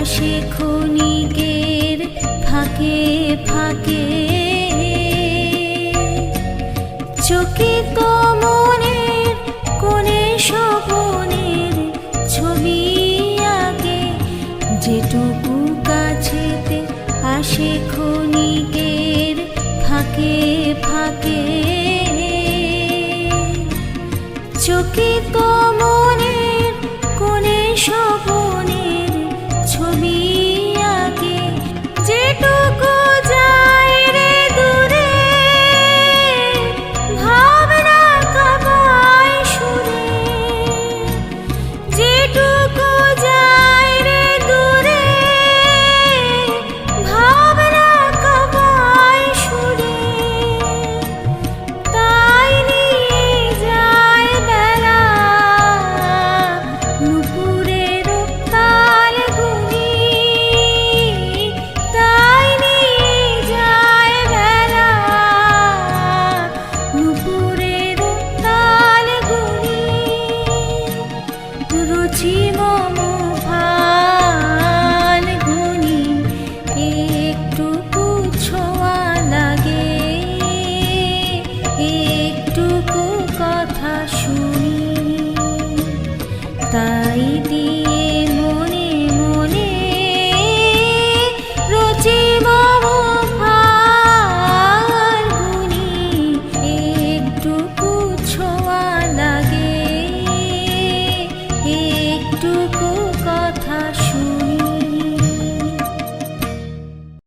আসে ক্ষণিকের ফাঁকে ফাঁকে। চোখে তো মনের কোণে স্বপনের ছবি আগে যেটুকু কাছেতে আসে ক্ষণিকের ফাঁকে ফাঁকে। চোখে তো মনের কোণে স্বপন